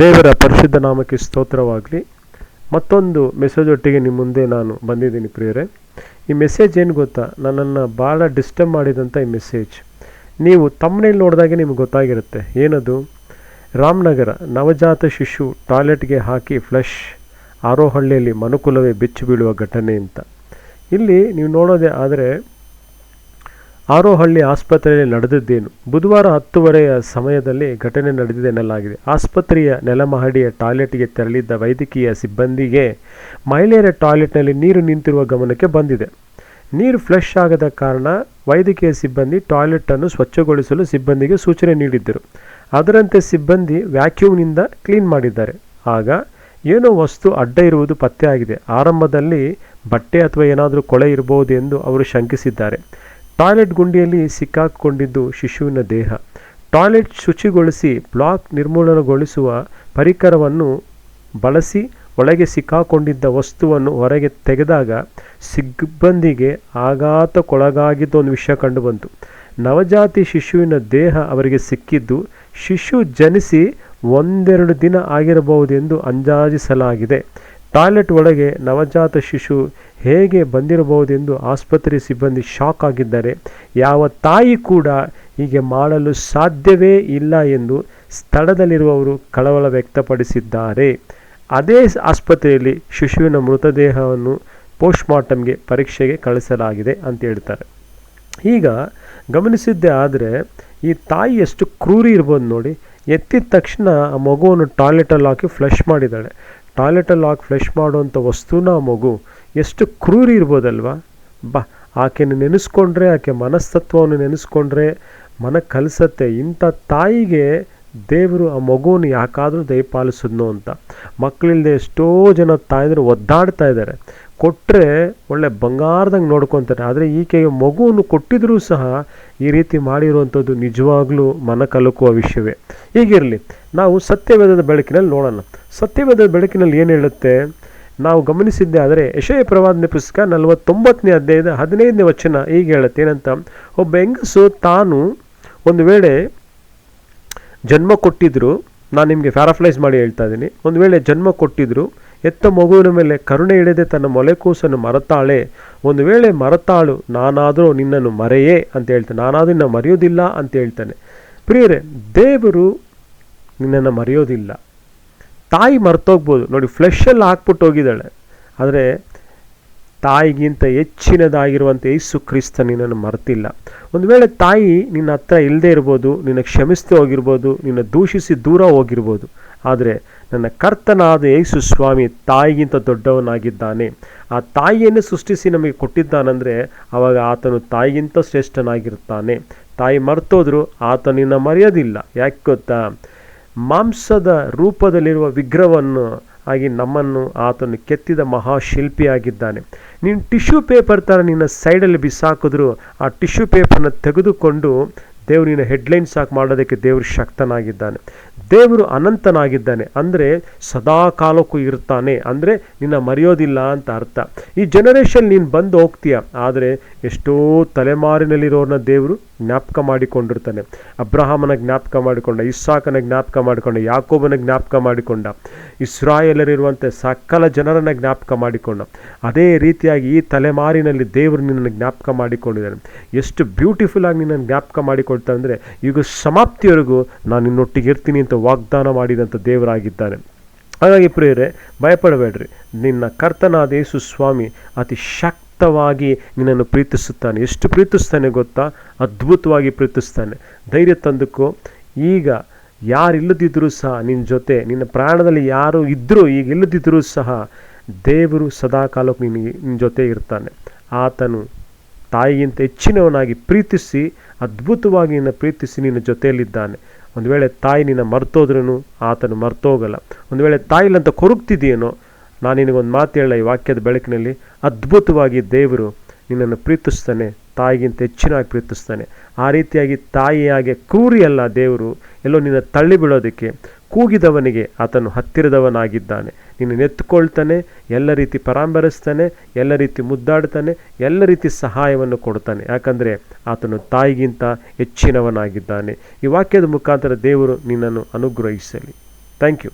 ದೇವರ ಪರಿಶುದ್ಧ ನಾಮಕ್ಕೆ ಸ್ತೋತ್ರವಾಗಲಿ. ಮತ್ತೊಂದು ಮೆಸೇಜ್ ಒಟ್ಟಿಗೆ ನಿಮ್ಮ ಮುಂದೆ ನಾನು ಬಂದಿದ್ದೀನಿ ಪ್ರಿಯರೇ. ಈ ಮೆಸೇಜ್ ಏನು ಗೊತ್ತಾ? ನನ್ನನ್ನು ಭಾಳ ಡಿಸ್ಟರ್ಬ್ ಮಾಡಿದಂಥ ಈ ಮೆಸೇಜ್ ನೀವು ತಮ್ಮನೇಲಿ ನೋಡಿದಾಗೆ ನಿಮ್ಗೆ ಗೊತ್ತಾಗಿರುತ್ತೆ. ಏನದು? ರಾಮನಗರ ನವಜಾತ ಶಿಶು ಟಾಯ್ಲೆಟ್ಗೆ ಹಾಕಿ ಫ್ಲಶ್ ಆರೋಹಳ್ಳಿಯಲ್ಲಿ ಮನುಕುಲವೇ ಬಿಚ್ಚಿ ಬೀಳುವ ಘಟನೆ ಅಂತ. ಇಲ್ಲಿ ನೀವು ನೋಡೋದೇ ಆದರೆ ಆರೋಹಳ್ಳಿ ಆಸ್ಪತ್ರೆಯಲ್ಲಿ ನಡೆದಿದ್ದೇನು? ಬುಧವಾರ ಹತ್ತುವರೆಯ ಸಮಯದಲ್ಲಿ ಘಟನೆ ನಡೆದಿದೆ ಎನ್ನಲಾಗಿದೆ. ಆಸ್ಪತ್ರೆಯ ನೆಲಮಹಡಿಯ ಟಾಯ್ಲೆಟ್ಗೆ ತೆರಳಿದ್ದ ವೈದ್ಯಕೀಯ ಸಿಬ್ಬಂದಿಗೆ ಮಹಿಳೆಯರ ಟಾಯ್ಲೆಟ್ನಲ್ಲಿ ನೀರು ನಿಂತಿರುವ ಗಮನಕ್ಕೆ ಬಂದಿದೆ. ನೀರು ಫ್ಲಶ್ ಆಗದ ಕಾರಣ ವೈದ್ಯಕೀಯ ಸಿಬ್ಬಂದಿ ಟಾಯ್ಲೆಟನ್ನು ಸ್ವಚ್ಛಗೊಳಿಸಲು ಸಿಬ್ಬಂದಿಗೆ ಸೂಚನೆ ನೀಡಿದ್ದರು. ಅದರಂತೆ ಸಿಬ್ಬಂದಿ ವ್ಯಾಕ್ಯೂಮ್ನಿಂದ ಕ್ಲೀನ್ ಮಾಡಿದ್ದಾರೆ. ಆಗ ಏನೋ ವಸ್ತು ಅಡ್ಡ ಇರುವುದು ಪತ್ತೆಯಾಗಿದೆ. ಆರಂಭದಲ್ಲಿ ಬಟ್ಟೆ ಅಥವಾ ಏನಾದರೂ ಕೊಳೆ ಇರಬಹುದು ಎಂದು ಅವರು ಶಂಕಿಸಿದ್ದಾರೆ. ಟಾಯ್ಲೆಟ್ ಗುಂಡಿಯಲ್ಲಿ ಸಿಕ್ಕಾಕೊಂಡಿದ್ದು ಶಿಶುವಿನ ದೇಹ. ಟಾಯ್ಲೆಟ್ ಶುಚಿಗೊಳಿಸಿ ಬ್ಲಾಕ್ ನಿರ್ಮೂಲನಗೊಳಿಸುವ ಪರಿಕರವನ್ನು ಬಳಸಿ ಒಳಗೆ ಸಿಕ್ಕಾಕೊಂಡಿದ್ದ ವಸ್ತುವನ್ನು ಹೊರಗೆ ತೆಗೆದಾಗ ಸಿಬ್ಬಂದಿಗೆ ಆಘಾತಕ್ಕೊಳಗಾಗಿದ್ದ ಒಂದು ವಿಷಯ ಕಂಡುಬಂತು. ನವಜಾತಿ ಶಿಶುವಿನ ದೇಹ ಅವರಿಗೆ ಸಿಕ್ಕಿದ್ದು ಶಿಶು ಜನಿಸಿ ಒಂದೆರಡು ದಿನ ಆಗಿರಬಹುದೆಂದು ಅಂದಾಜಿಸಲಾಗಿದೆ. ಟಾಯ್ಲೆಟ್ ಒಳಗೆ ನವಜಾತ ಶಿಶು ಹೇಗೆ ಬಂದಿರಬಹುದೆಂದು ಆಸ್ಪತ್ರೆ ಸಿಬ್ಬಂದಿ ಶಾಕ್ ಆಗಿದ್ದಾರೆ. ಯಾವ ತಾಯಿ ಕೂಡ ಹೀಗೆ ಮಾಡಲು ಸಾಧ್ಯವೇ ಇಲ್ಲ ಎಂದು ಸ್ಥಳದಲ್ಲಿರುವವರು ಕಳವಳ ವ್ಯಕ್ತಪಡಿಸಿದ್ದಾರೆ. ಅದೇ ಆಸ್ಪತ್ರೆಯಲ್ಲಿ ಶಿಶುವಿನ ಮೃತದೇಹವನ್ನು ಪೋಸ್ಟ್ಮಾರ್ಟಮ್ಗೆ ಪರೀಕ್ಷೆಗೆ ಕಳಿಸಲಾಗಿದೆ ಅಂತ ಹೇಳ್ತಾರೆ. ಈಗ ಗಮನಿಸಿದ್ದೆ ಆದರೆ ಈ ತಾಯಿ ಎಷ್ಟು ಕ್ರೂರಿ ಇರ್ಬೋದು ನೋಡಿ. ಎತ್ತಿದ ತಕ್ಷಣ ಆ ಮಗುವನ್ನು ಟಾಯ್ಲೆಟಲ್ಲಿ ಹಾಕಿ ಫ್ಲಶ್ ಮಾಡಿದ್ದಾಳೆ. ಟಾಯ್ಲೆಟಲ್ಲಿ ಹಾಕಿ ಫ್ಲಶ್ ಮಾಡುವಂಥ ವಸ್ತುನ ಆ ಮಗು ಎಷ್ಟು ಕ್ರೂರಿ ಇರ್ಬೋದಲ್ವ? ಬಾ, ಆಕೆನ ನೆನೆಸ್ಕೊಂಡ್ರೆ, ಆಕೆ ಮನಸ್ತತ್ವವನ್ನು ನೆನೆಸ್ಕೊಂಡ್ರೆ ಮನ ಕಲಿಸತ್ತೆ. ಇಂಥ ತಾಯಿಗೆ ದೇವರು ಆ ಮಗುವನ್ನು ಯಾಕಾದರೂ ದಯಪಾಲಿಸಿದ್ನೋ ಅಂತ. ಮಕ್ಕಳಿಲ್ಲದೆ ಎಷ್ಟೋ ಜನ ತಾಯಂದರು ಒದ್ದಾಡ್ತಾ ಇದ್ದಾರೆ. ಕೊಟ್ಟರೆ ಒಳ್ಳೆ ಬಂಗಾರದಂಗೆ ನೋಡ್ಕೊತಾರೆ. ಆದರೆ ಈಕೆಗೆ ಮಗುವನ್ನು ಕೊಟ್ಟಿದ್ರೂ ಸಹ ಈ ರೀತಿ ಮಾಡಿರುವಂಥದ್ದು ನಿಜವಾಗ್ಲೂ ಮನ ಕಲುಕುವ ವಿಷಯವೇ. ಹೀಗಿರಲಿ, ನಾವು ಸತ್ಯವೇದದ ಬೆಳಕಿನಲ್ಲಿ ನೋಡೋಣ. ಸತ್ಯವೇದದ ಬೆಳಕಿನಲ್ಲಿ ಏನು ಹೇಳುತ್ತೆ? ನಾವು ಗಮನಿಸಿದ್ದೆ, ಆದರೆ ಯಶಯ ಪ್ರವಾದನೆ ಪುಸ್ತಕ ನಲವತ್ತೊಂಬತ್ತನೇ ಅಧ್ಯಾಯದ ಹದಿನೈದನೇ ವಚನ ಈಗ ಹೇಳುತ್ತೆ, ಏನಂತ? ಒಬ್ಬ ಹೆಂಗಸು ತಾನು ಒಂದು ವೇಳೆ ಜನ್ಮ ಕೊಟ್ಟಿದ್ರು, ನಾನು ನಿಮಗೆ ಪ್ಯಾರಾಫ್ಲೈಸ್ ಮಾಡಿ ಹೇಳ್ತಾ ಇದ್ದೀನಿ. ಒಂದು ವೇಳೆ ಜನ್ಮ ಕೊಟ್ಟಿದ್ರು, ಎತ್ತ ಮಗುವಿನ ಮೇಲೆ ಕರುಣೆ ಇಡದೆ ತನ್ನ ಮೊಲೆಕೂಸನ್ನು ಮರತಾಳೆ. ಒಂದು ವೇಳೆ ಮರತಾಳು, ನಾನಾದರೂ ನಿನ್ನನ್ನು ಮರೆಯೇ ಅಂತ ಹೇಳ್ತಾನೆ. ನಾನಾದರೂ ನಿನ್ನ ಮರೆಯೋದಿಲ್ಲ ಅಂತ ಹೇಳ್ತಾನೆ. ಪ್ರಿಯರೇ, ದೇವರು ನಿನ್ನನ್ನು ಮರೆಯೋದಿಲ್ಲ. ತಾಯಿ ಮರ್ತೋಗ್ಬೋದು. ನೋಡಿ ಫ್ಲೆಶಲ್ಲಿ ಹಾಕ್ಬಿಟ್ಟು ಹೋಗಿದ್ದಾಳೆ. ಆದರೆ ತಾಯಿಗಿಂತ ಹೆಚ್ಚಿನದಾಗಿರುವಂಥ ಯೇಸು ಕ್ರಿಸ್ತ ನಿನ್ನನ್ನು ಮರ್ತಿಲ್ಲ. ಒಂದು ವೇಳೆ ತಾಯಿ ನಿನ್ನ ಹತ್ರ ಇಲ್ಲದೆ ಇರ್ಬೋದು, ನಿನ್ನ ಕ್ಷಮಿಸ್ತೇ ಹೋಗಿರ್ಬೋದು, ನಿನ್ನ ದೂಷಿಸಿ ದೂರ ಹೋಗಿರ್ಬೋದು, ಆದರೆ ನನ್ನ ಕರ್ತನಾದ ಯೇಸು ಸ್ವಾಮಿ ತಾಯಿಗಿಂತ ದೊಡ್ಡವನಾಗಿದ್ದಾನೆ. ಆ ತಾಯಿಯನ್ನು ಸೃಷ್ಟಿಸಿ ನಮಗೆ ಕೊಟ್ಟಿದ್ದಾನಂದರೆ ಆವಾಗ ಆತನು ತಾಯಿಗಿಂತ ಶ್ರೇಷ್ಠನಾಗಿರ್ತಾನೆ. ತಾಯಿ ಮರ್ತೋದ್ರು, ಆತ ನಿನ್ನ ಮರೆಯೋದಿಲ್ಲ. ಯಾಕೆ ಗೊತ್ತಾ? ಮಾಂಸದ ರೂಪದಲ್ಲಿರುವ ವಿಗ್ರಹವನ್ನು ಆಗಿ ನಮ್ಮನ್ನು ಆತನು ಕೆತ್ತಿದ ಮಹಾಶಿಲ್ಪಿಯಾಗಿದ್ದಾನೆ. ನೀನು ಟಿಶ್ಯೂ ಪೇಪರ್ ಥರ ನಿನ್ನ ಸೈಡಲ್ಲಿ ಬಿಸಾಕಿದ್ರು ಆ ಟಿಶ್ಯೂ ಪೇಪರ್ನ ತೆಗೆದುಕೊಂಡು ದೇವರು ನಿನ್ನ ಹೆಡ್ಲೈನ್ಸ್ ಸಾಕು ಮಾಡೋದಕ್ಕೆ ದೇವರು ಶಕ್ತನಾಗಿದ್ದಾನೆ. ದೇವರು ಅನಂತನಾಗಿದ್ದಾನೆ. ಅಂದರೆ ಸದಾ ಕಾಲಕ್ಕೂ ಇರ್ತಾನೆ. ಅಂದರೆ ನಿನ್ನ ಮರೆಯೋದಿಲ್ಲ ಅಂತ ಅರ್ಥ. ಈ ಜನರೇಷನ್ ನೀನು ಬಂದು ಹೋಗ್ತೀಯ. ಆದರೆ ಎಷ್ಟೋ ತಲೆಮಾರಿನಲ್ಲಿರೋರನ್ನ ದೇವರು ಜ್ಞಾಪಕ ಮಾಡಿಕೊಂಡಿರ್ತಾನೆ. ಅಬ್ರಹಾಮನ ಜ್ಞಾಪಕ ಮಾಡಿಕೊಂಡ, ಇಸ್ಸಾಕನ ಜ್ಞಾಪಕ ಮಾಡಿಕೊಂಡ, ಯಾಕೋಬನ ಜ್ಞಾಪಕ ಮಾಡಿಕೊಂಡ ಇಸ್ರಾಯೇಲರಿರುವಂಥ ಸಕಲ ಜನರನ್ನ ಜ್ಞಾಪಕ ಮಾಡಿಕೊಂಡ. ಅದೇ ರೀತಿಯಾಗಿ ಈ ತಲೆಮಾರಿನಲ್ಲಿ ದೇವರು ನಿನ್ನನ್ನು ಜ್ಞಾಪಕ ಮಾಡಿಕೊಂಡಿದ್ದಾನೆ. ಎಷ್ಟು ಬ್ಯೂಟಿಫುಲ್ ಆಗಿ ನಿನ್ನನ್ನು ಜ್ಞಾಪಕ ಮಾಡಿಕೊಳ್ತಾ ಅಂದರೆ ಯುಗ ಸಮಾಪ್ತಿಯವರೆಗೂ ನಾನು ನಿನ್ನೊಟ್ಟಿಗೆ ಇರ್ತೀನಿ ಅಂತ ವಾಗ್ದಾನ ಮಾಡಿದಂಥ ದೇವರಾಗಿದ್ದಾನೆ. ಹಾಗಾಗಿ ಪ್ರಿಯರೇ, ಭಯಪಡಬೇಡ್ರಿ. ನಿನ್ನ ಕರ್ತನಾದ ಯೇಸು ಸ್ವಾಮಿ ಅತಿ ಶಕ್ತವಾಗಿ ನಿನ್ನನ್ನು ಪ್ರೀತಿಸುತ್ತಾನೆ. ಎಷ್ಟು ಪ್ರೀತಿಸ್ತಾನೆ ಗೊತ್ತಾ? ಅದ್ಭುತವಾಗಿ ಪ್ರೀತಿಸ್ತಾನೆ. ಧೈರ್ಯ ತಂದಕ್ಕೂ ಈಗ ಯಾರಿಲ್ಲದಿದ್ದರೂ ಸಹ ನಿನ್ನ ಜೊತೆ, ನಿನ್ನ ಪ್ರಾಣದಲ್ಲಿ ಯಾರು ಇದ್ದರೂ ಈಗ ಇಲ್ಲದಿದ್ದರೂ ಸಹ ದೇವರು ಸದಾ ಕಾಲಕ್ಕೂ ನಿನಗೆ ನಿನ್ನ ಜೊತೆ ಇರ್ತಾನೆ. ಆತನು ತಾಯಿಗಿಂತ ಹೆಚ್ಚಿನವನಾಗಿ ಪ್ರೀತಿಸಿ, ಅದ್ಭುತವಾಗಿ ನಿನ್ನ ಪ್ರೀತಿಸಿ ನಿನ್ನ ಜೊತೆಯಲ್ಲಿದ್ದಾನೆ. ಒಂದು ವೇಳೆ ತಾಯಿ ನಿನ್ನ ಮರ್ತೋದ್ರೂ ಆತನು ಮರ್ತೋಗಲ್ಲ. ಒಂದು ವೇಳೆ ತಾಯಿಲಂತ ಕೊರಗ್ತಿದೆಯೇನೋ? ನಾನು ನಿನಗೊಂದು ಮಾತು ಹೇಳ ಈ ವಾಕ್ಯದ ಬೆಳಕಿನಲ್ಲಿ? ಅದ್ಭುತವಾಗಿ ದೇವರು ನಿನ್ನನ್ನು ಪ್ರೀತಿಸ್ತಾನೆ, ತಾಯಿಗಿಂತ ಹೆಚ್ಚಿನಾಗಿ ಪ್ರೀತಿಸ್ತಾನೆ. ಆ ರೀತಿಯಾಗಿ ತಾಯಿಯಾಗೆ ಕ್ರೂರಿಯಲ್ಲ ದೇವರು. ಎಲ್ಲೋ ನಿನ್ನ ತಳ್ಳಿ ಬಿಡೋದಕ್ಕೆ ಕೂಗಿದವನಿಗೆ ಆತನು ಹತ್ತಿರದವನಾಗಿದ್ದಾನೆ. ನಿನ್ನ ನೆತ್ತುಕೊಳ್ತಾನೆ ಎಲ್ಲ ರೀತಿ ಪರಾಂಬರಿಸ್ತಾನೆ, ಎಲ್ಲ ರೀತಿ ಮುದ್ದಾಡ್ತಾನೆ, ಎಲ್ಲ ರೀತಿ ಸಹಾಯವನ್ನು ಕೊಡ್ತಾನೆ. ಯಾಕಂದರೆ ಆತನು ತಾಯಿಗಿಂತ ಹೆಚ್ಚಿನವನಾಗಿದ್ದಾನೆ. ಈ ವಾಕ್ಯದ ಮುಖಾಂತರ ದೇವರು ನಿನ್ನನ್ನು ಅನುಗ್ರಹಿಸಲಿ. Thank you